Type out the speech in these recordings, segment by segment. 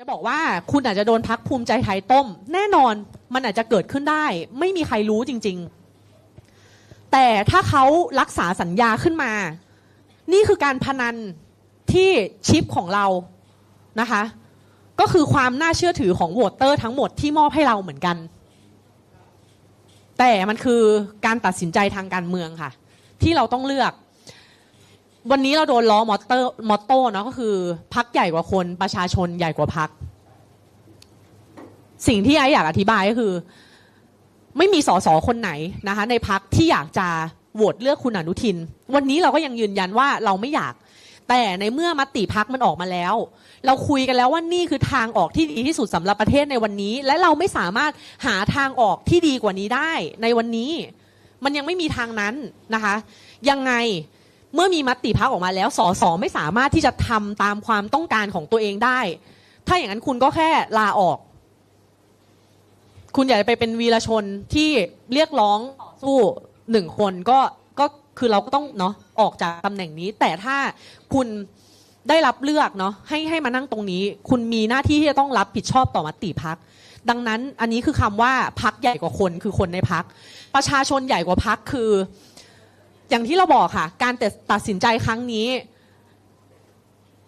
จะบอกว่าคุณอาจจะโดนพักภูมิใจไทยต้ม แน่นอนมันอาจจะเกิดขึ้นได้ ไม่มีใครรู้จริง ๆ แต่ถ้าเขารักษาสัญญาขึ้นมา นี่คือการพนันที่ชิปของเรานะคะ ก็คือความน่าเชื่อถือของโหวตเตอร์ทั้งหมดที่มอบให้เราเหมือนกัน แต่มันคือการตัดสินใจทางการเมืองค่ะ ที่เราต้องเลือก วันนี้เราโดนล้อมอตเตอร์มอตโต้เนาะก็คือพักใหญ่กว่าคนประชาชนใหญ่กว่าพัก สิ่งที่ไออยากอธิบายก็คือ ไม่มีสสคนไหนนะคะ ในพักที่อยากจะโหวตเลือกคุณอนุทิน วันนี้เราก็ยังยืนยันว่าเราไม่อยาก แต่ในเมื่อมติพักมันออกมาแล้ว เราคุยกันแล้วว่านี่คือทางออกที่ดีที่สุดสำหรับประเทศในวันนี้ และเราไม่สามารถหาทางออกที่ดีกว่านี้ได้ในวันนี้ มันยังไม่มีทางนั้นนะคะ ยังไง เมื่อมีมติพักออกมาแล้วสสไม่สามารถที่จะทำตามความต้องการของตัวเองได้ ถ้าอย่างนั้นคุณก็แค่ลาออก คุณอย่าไปเป็นวีรชนที่เรียกร้องต่อสู้หนึ่งคนก็ก็คือเราก็ต้องเนาะออกจากตำแหน่งนี้ แต่ถ้าคุณได้รับเลือกเนาะให้ให้มานั่งตรงนี้ คุณมีหน้าที่ที่จะต้องรับผิดชอบต่อมติพักดังนั้นอันนี้คือคำว่าพักใหญ่กว่าคนคือคนในพัก ประชาชนใหญ่กว่าพักคือ อย่างที่เราบอกค่ะ การตัดสินใจครั้งนี้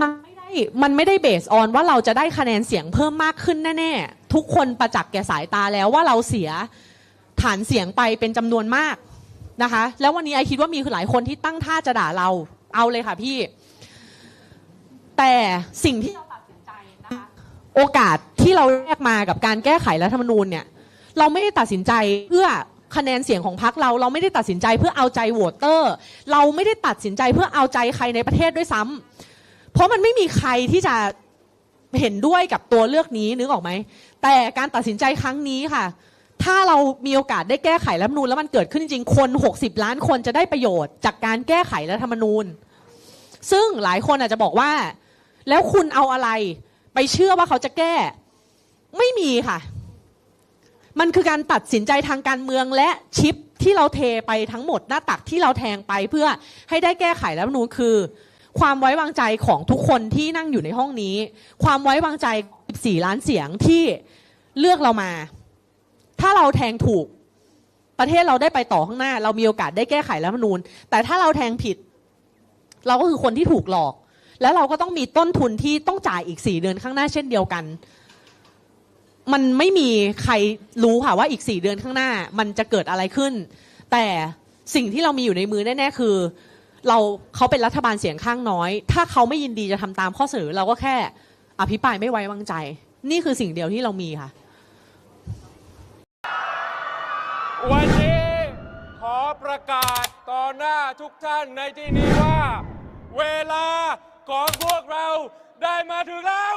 มันไม่ได้มันไม่ได้เบสออนว่าเราจะได้คะแนนเสียงเพิ่มมากขึ้นแน่ๆทุกคนประจักษ์แก่สายตาแล้วว่าเราเสียฐานเสียงไปเป็นจำนวนมากนะคะ แล้ววันนี้ไอคิดว่ามีหลายคนที่ตั้งท่าจะด่าเราเอาเลยค่ะพี่ แต่สิ่งที่เราตัดสินใจนะคะโอกาสที่เราแลกมากับการแก้ไขรัฐธรรมนูญเนี่ย เราไม่ได้ตัดสินใจเพื่อ คะแนนเสียงของพรรคเราเราไม่ได้ตัดสินใจเพื่อเอาใจโหวตเตอร์ เราไม่ได้ตัดสินใจเพื่อเอาใจใครในประเทศด้วยซ้ำเพราะมันไม่มีใครที่จะเห็นด้วยกับตัวเลือกนี้นึกออกไหม แต่การตัดสินใจครั้งนี้ค่ะ ถ้าเรามีโอกาสได้แก้ไขรัฐมนูญแล้วมันเกิดขึ้นจริงคน 60 ล้านคนจะได้ประโยชน์จากการแก้ไขรัฐธรรมนูญ ซึ่งหลายคนอาจจะบอกว่า แล้วคุณเอาอะไรไปเชื่อว่าเขาจะแก้ ไม่มีค่ะ มันคือการตัดสินใจทางการเมืองและชิปที่เราเทไปทั้งหมดหน้าตักที่เราแทงไปเพื่อให้ได้แก้ไขรัฐธรรมนูญคือ ความไว้วางใจของทุกคนที่นั่งอยู่ในห้องนี้ ความไว้วางใจ 14 ล้านเสียงที่เลือกเรามา ถ้าเราแทงถูก ประเทศเราได้ไปต่อข้างหน้า เรามีโอกาสได้แก้ไขรัฐธรรมนูญ แต่ถ้าเราแทงผิด เราก็คือคนที่ถูกหลอก แล้วเราก็ต้องมีต้นทุนที่ต้องจ่ายอีก 4 เดือนข้างหน้าเช่นเดียวกัน มันไม่มีใครรู้ค่ะว่าอีก 4 เดือนข้างหน้า มันจะเกิดอะไรขึ้น แต่สิ่งที่เรามีอยู่ในมือแน่ๆคือ เราเขาเป็นรัฐบาลเสียงข้างน้อย ถ้าเขาไม่ยินดีจะทำตามข้อเสนอเราก็แค่อภิปรายไม่ไว้วางใจ นี่คือสิ่งเดียวที่เรามีค่ะ วันนี้ขอประกาศต่อหน้าทุกท่านในที่นี้ว่า เวลาของพวกเราได้มาถึงแล้ว